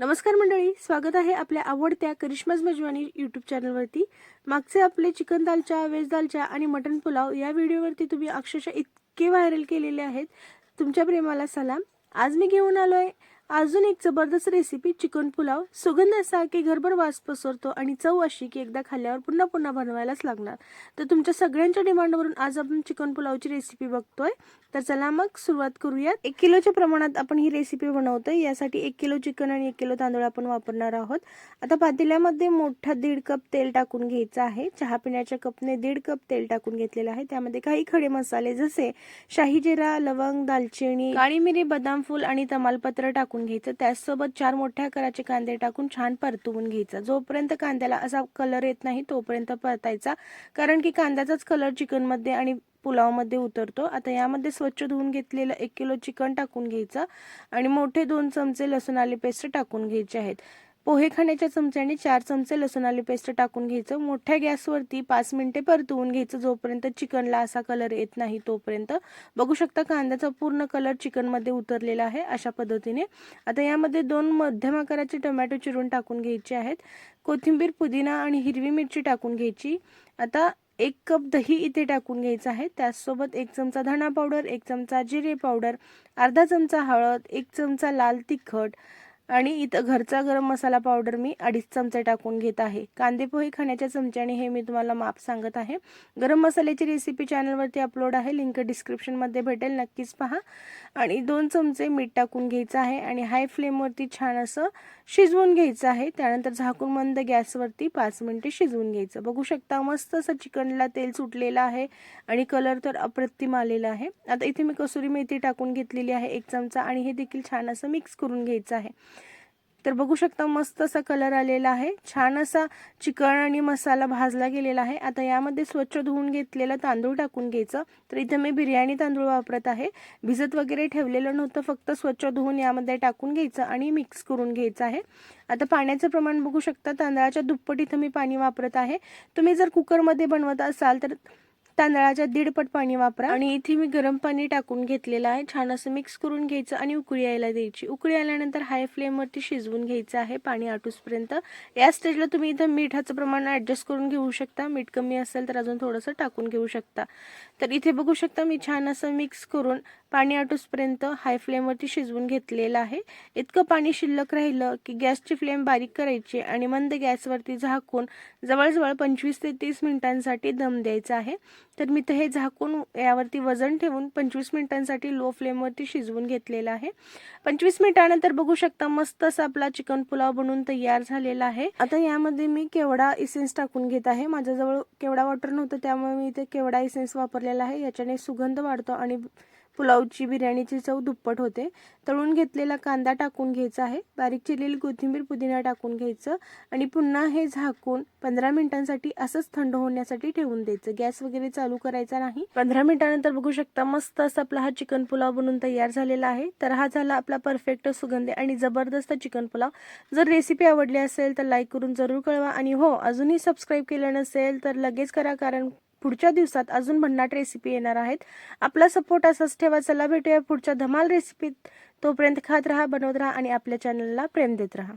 नमस्कार मंडळी स्वागत आहे आपल्या आवडत्या करिश्माज मजवानी यूट्यूब चॅनलवरती मागचे आपले चिकन दालच्या व्हेज दालच्या आणि मटन पुलाव या व्हिडिओवरती तुम्ही अक्षरशः इतके व्हायरल केलेले आहेत. तुमच्या प्रेमाला सलाम. आज मी घेऊन आलो आहे अजून एक जबरदस्त रेसिपी चिकन पुलाव. सुगंध असा की घरभर वास पसरतो आणि चव अशी की एकदा खाल्ल्यावर पुन्हा पुन्हा बनवायलाच लागणार. तर तुमच्या सगळ्यांच्या डिमांडवरून आज आपण चिकन पुलावची रेसिपी बघतोय. तर चला मग सुरुवात करूयात. एक किलोच्या प्रमाणात आपण ही रेसिपी बनवतोय. यासाठी एक किलो चिकन आणि एक किलो तांदूळ आपण वापरणार आहोत. आता पातेल्यामध्ये मोठा दीड कप तेल टाकून घ्यायचं आहे. चहा पिण्याच्या कपने दीड कप तेल टाकून घेतलेलं आहे. त्यामध्ये काही खडे मसाले जसे शाही जिरा लवंग दालचिनी काळी मिरी बदाम फूल आणि तमालपत्र टाकून घ्यायचं. त्याचसोबत चार मोठ्या आकाराचे कांदे टाकून छान परतवून घ्यायचा. जोपर्यंत कांद्याला असा कलर येत नाही तोपर्यंत परतायचा. कारण की कांद्याचाच कलर चिकनमध्ये आणि पुलावमध्ये उतरतो. आता यामध्ये स्वच्छ धुवून घेतलेलं एक किलो चिकन टाकून घ्यायचं. आणि मोठे दोन चमचे लसूण आले पेस्ट टाकून घ्यायचे आहेत. पोहे खाण्याच्या चमच्याने चार चमचे लसूण आले पेस्ट टाकून घ्यायचं. मोठ्या गॅसवरती पाच मिनिटे परतवून घ्यायचं. जोपर्यंत चिकनला असा कलर येत नाही तोपर्यंत. बघू शकता कांद्याचा पूर्ण कलर चिकनमध्ये उतरलेला आहे अशा पद्धतीने. आता यामध्ये दोन मध्यम आकाराचे टोमॅटो चिरून टाकून घ्यायचे आहेत. कोथिंबीर पुदिना आणि हिरवी मिरची टाकून घ्यायची. आता एक कप दही इथे टाकून घ्यायचं आहे. त्याचसोबत एक चमचा धणा पावडर एक चमचा जिरे पावडर अर्धा चमचा हळद एक चमचा लाल तिखट आणि इथं घरचा गरम मसाला पावडर मी अडीच चमचे टाकून घेत आहे. कांदे पोहे खाण्याच्या चमच्याने हे मी तुम्हाला माप सांगत आहे. गरम मसाल्याची रेसिपी चॅनलवरती अपलोड आहे. लिंक डिस्क्रिप्शनमध्ये भेटेल. नक्कीच पहा. आणि दोन चमचे मीठ टाकून घ्यायचं आहे आणि हाय फ्लेमवरती छान असं शिजवून घ्यायचं आहे. त्यानंतर झाकून मंद गॅसवरती पाच मिनिटे शिजवून घ्यायचं. बघू शकता मस्त असं चिकनला तेल सुटलेलं आहे आणि कलर तर अप्रतिम आलेला आहे. आता इथे मी कसुरी मेथी टाकून घेतलेली आहे एक चमचा आणि हे देखील छान असं मिक्स करून घ्यायचं आहे. तर बघू शकता मस्त असा कलर आलेला आहे. छान असा चिकन आणि मसाला भाजला गेलेला आहे. आता यामध्ये स्वच्छ धुवून घेतलेला तांदूळ टाकून घ्यायचं. तर इथं मी बिर्याणी तांदूळ वापरत आहे. भिजत वगैरे ठेवलेलं नव्हतं फक्त स्वच्छ धुवून यामध्ये टाकून घ्यायचं आणि मिक्स करून घ्यायचं आहे. आता पाण्याचं प्रमाण बघू शकता. तांदळाच्या दुप्पट इथं मी पाणी वापरत आहे. तुम्ही जर कुकरमध्ये बनवत असाल तर तांदळाच्या दीडपट पाणी वापरा. आणि इथे मी गरम पाणी टाकून घेतलेलं आहे. छान असं मिक्स करून घ्यायचं आणि उकळी यायला द्यायची. उकळी आल्यानंतर हाय फ्लेमवरती शिजवून घ्यायचं आहे पाणी आटूसपर्यंत. या स्टेजला तुम्ही इथं मिठाचं प्रमाण ॲडजस्ट करून घेऊ शकता. मीठ कमी असेल तर अजून थोडंसं टाकून घेऊ शकता. तर इथे बघू शकता मी छान असं मिक्स करून पाणी आटूसपर्यंत हाय फ्लेमवरती शिजवून घेतलेलं आहे. इतकं पाणी शिल्लक राहिलं की गॅसची फ्लेम बारीक करायची आणि मंद गॅसवरती झाकून जवळजवळ पंचवीस ते तीस मिनिटांसाठी दम द्यायचा आहे. तर मी तर हे झाकून यावरती वजन ठेवून पंचवीस मिनिटांसाठी लो फ्लेमवरती शिजवून घेतलेलं आहे. पंचवीस मिनिटानंतर बघू शकता मस्त असा आपला चिकन पुलाव बनवून तयार झालेला आहे. आता यामध्ये मी केवडा इसेन्स टाकून घेत आहे. माझ्याजवळ केवडा वॉटर नव्हतं त्यामुळे मी इथे केवडा इसेन्स वापरलेला आहे. याच्याने सुगंध वाढतो आणि पुलावची बिर्याणीची चव दुप्पट होते. तळून घेतलेला कांदा टाकून घ्यायचा आहे. बारीक चिरलेली कोथिंबीर पुदिना टाकून घ्यायचं आणि पुन्हा हे झाकून पंधरा मिनिटांसाठी असंच थंड होण्यासाठी ठेवून द्यायचं. गॅस वगैरे चालू करायचा नाही. पंधरा मिनिटानंतर बघू शकता मस्त असा आपला हा चिकन पुलाव बनवून तयार झालेला आहे. तर हा झाला आपला परफेक्ट सुगंधी आणि जबरदस्त चिकन पुलाव. जर रेसिपी आवडली असेल तर लाईक करून जरूर कळवा. आणि हो अजूनही सबस्क्राईब केलं नसेल तर लगेच करा कारण पुढच्या दिवसात अजून भन्नाट रेसिपी येणार आहेत. आपला सपोर्ट असाच ठेवा. चला भेटूया पुढच्या धमाल रेसिपीत तोपर्यंत खात राहा बनवत राहा आणि आपल्या चॅनलला प्रेम देत राहा.